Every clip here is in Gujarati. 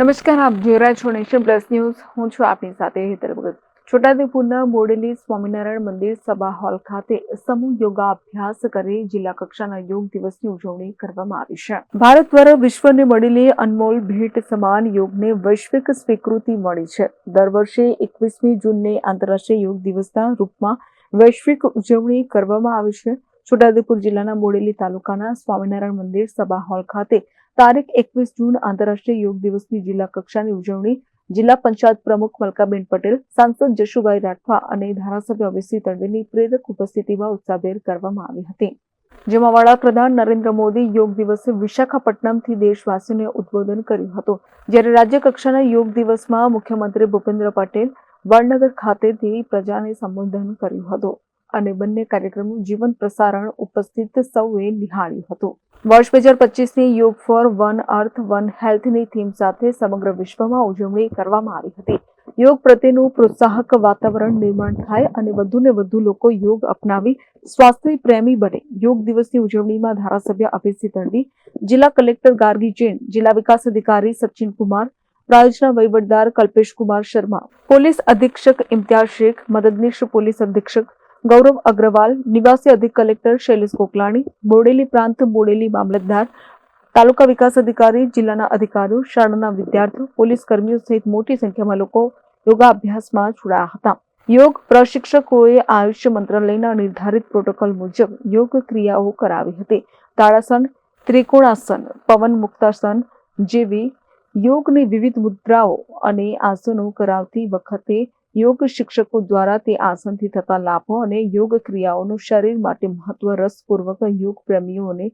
નમસ્કાર, આપ જોઈ રહ્યા છો નેશન પ્લસ ન્યૂઝ. હું છું આપની સાથે હેતર ભગત. છોટાઉદેપુરના બોડેલી સ્વામિનારાયણ મંદિર સભા હોલ ખાતે સમૂહ યોગાભ્યાસ કરી જિલ્લા કક્ષાના યોગ દિવસની ઉજવણી કરવામાં આવી છે. ભારત દ્વારા વિશ્વને મળેલી અનમોલ ભેટ સમાન યોગને વૈશ્વિક સ્વીકૃતિ મળી છે. દર વર્ષે એકવીસમી જૂનને આંતરરાષ્ટ્રીય યોગ દિવસના રૂપમાં વૈશ્વિક ઉજવણી કરવામાં આવે છે. છોટાઉદેપુર જિલ્લાના બોડેલી તાલુકાના સ્વામિનારાયણ મંદિર સભા હોલ ખાતે તારીખ એકવીસ જૂન આંતરરાષ્ટ્રીય યોગ દિવસની જિલ્લા કક્ષાની ઉજવણી જિલ્લા પંચાયત પ્રમુખ મલકાબેન પટેલ, સાંસદ જશુભાઈ રાઠવા અને ધારાસભ્ય અભિસિંહ તડવીની પ્રેરક ઉપસ્થિતિમાં ઉત્સાહભેર કરવામાં આવી હતી. જેમાં વડાપ્રધાન નરેન્દ્ર મોદી યોગ દિવસે વિશાખાપટ્ટનમથી દેશવાસીઓને ઉદબોધન કર્યું હતું. જ્યારે રાજ્ય કક્ષાના યોગ દિવસમાં મુખ્યમંત્રી ભૂપેન્દ્ર પટેલ વડનગર ખાતેથી પ્રજાને સંબોધન કર્યું હતું. અને બંને કાર્યક્રમનું જીવન પ્રસારણ ઉપસ્થિત સૌએ નિહાળ્યું હતું. વર્ષ બે હજાર પચીસની yoga for one earth one હેલ્થની theme સાથે સમગ્ર વિશ્વમાં ઉજવણી કરવામાં આવી હતી. યોગ પ્રત્યેનું પ્રોત્સાહક વાતાવરણ નિર્માણ થાય અને વધુને વધુ લોકો યોગ અપનાવી સ્વાસ્થ્ય પ્રેમી બને. યોગ દિવસની ઉજવણીમાં ધારાસભ્ય અભિસિંહ તડવી જિલ્લા કલેક્ટર ગાર્ગી જૈન, જિલ્લા વિકાસ અધિકારી સચિન કુમાર, પ્રાયોજના વહીવટદાર કલ્પેશ કુમાર શર્મા, પોલીસ અધિક્ષક ઇમ્તિયાઝ શેખ, મદદનીશ પોલીસ અધિક્ષક ગૌરવ અગ્રવાલ, નિવાસી અધિક કલેક્ટર શૈલેષ કોકલાણી બોડેલી પ્રાંત બોડેલી મામલતદાર, તાલુકા વિકાસ અધિકારી, જિલ્લાના અધિકારીઓ, શાળાના વિદ્યાર્થીઓ, પોલીસ કર્મીઓ સહિત મોટી સંખ્યામાં લોકો યોગાભ્યાસમાં જોડાયા હતા. યોગ પ્રશિક્ષકોએ આયુષ્ય મંત્રાલયના નિર્ધારિત પ્રોટોકોલ મુજબ યોગ ક્રિયાઓ કરાવી હતી. તાળાસન ત્રિકોણાસન, પવન મુક્તાસન જેવી યોગની વિવિધ મુદ્રાઓ અને આસનો કરાવતી વખતે યોગ શિક્ષકો દ્વારા તે આસનથી થતા લાભો અને યોગ ક્રિયાઓનું શરીર માટે મહત્વ રસપૂર્વક યોગ પ્રેમીઓને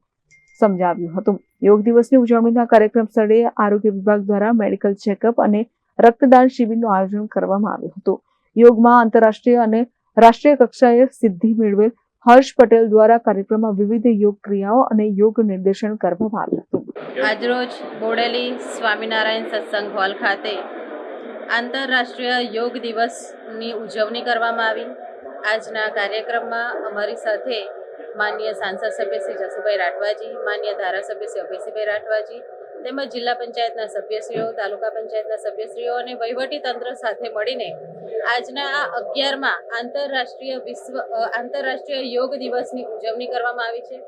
સમજાવ્યું હતું. યોગ દિવસની ઉજવણીના કાર્યક્રમ સ્થળે આરોગ્ય વિભાગ દ્વારા મેડિકલ ચેકઅપ અને રક્તદાન શિબિરનું આયોજન કરવામાં આવ્યું હતું. યોગમાં આંતરરાષ્ટ્રીય અને રાષ્ટ્રીય કક્ષાએ સિદ્ધિ મેળવેલ હર્ષ પટેલ દ્વારા કાર્યક્રમમાં વિવિધ યોગ ક્રિયાઓ અને યોગ નિર્દેશન કરવામાં આવ્યું હતું. આજરોજ બોડેલી સ્વામિનારાયણ સત્સંગ હોલ ખાતે આંતરરાષ્ટ્રીય યોગ દિવસની ઉજવણી કરવામાં આવી. આજના કાર્યક્રમમાં અમારી સાથે માન્ય સાંસદ સભ્ય શ્રી જસુભાઈ રાઠવાજી માન્ય ધારાસભ્ય શ્રી અભયસિંહભાઈ રાઠવાજી, તેમજ જિલ્લા પંચાયતના સભ્યશ્રીઓ, તાલુકા પંચાયતના સભ્યશ્રીઓ અને વહીવટી તંત્ર સાથે મળીને આજના આ અગિયારમાં આંતરરાષ્ટ્રીય વિશ્વ આંતરરાષ્ટ્રીય યોગ દિવસની ઉજવણી કરવામાં આવી છે.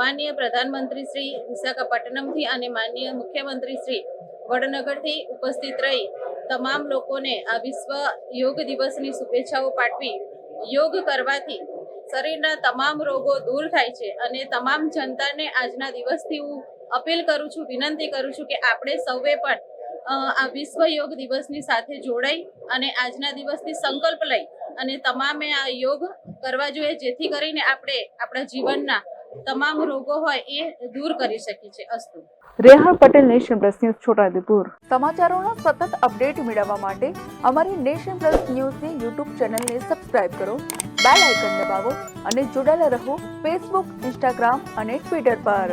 માન્ય પ્રધાનમંત્રી શ્રી વિશાખાપટ્ટનમથી અને માન્ય મુખ્યમંત્રી શ્રી વડનગરથી ઉપસ્થિત રહી તમામ લોકોને આ વિશ્વ યોગ દિવસની શુભેચ્છાઓ પાઠવી યોગ કરવાથી શરીરના તમામ રોગો દૂર થાય છે અને તમામ જનતાને આજના દિવસથી હું અપીલ કરું છું, વિનંતી કરું છું કે આપણે સૌએ પણ આ વિશ્વ યોગ દિવસની સાથે જોડાઈ અને આજના દિવસથી સંકલ્પ લઈ અને તમામે આ યોગ કરવા જોઈએ, જેથી કરીને આપણે આપણા જીવનના તમામ રોગો હોય એ દૂર કરી શકે છે અસ્તુ. Rehan Patel nation plus news Chhota Udepur. સમાચારોનો સતત અપડેટ મેળવવા માટે અમારી નેશન પ્લસ ન્યૂઝની યુટ્યુબ ચેનલને સબસ્ક્રાઇબ કરો બેલ આઇકન દબાવો અને જોડાયેલા રહો ફેસબુક ઇન્સ્ટાગ્રામ અને ટ્વિટર પર.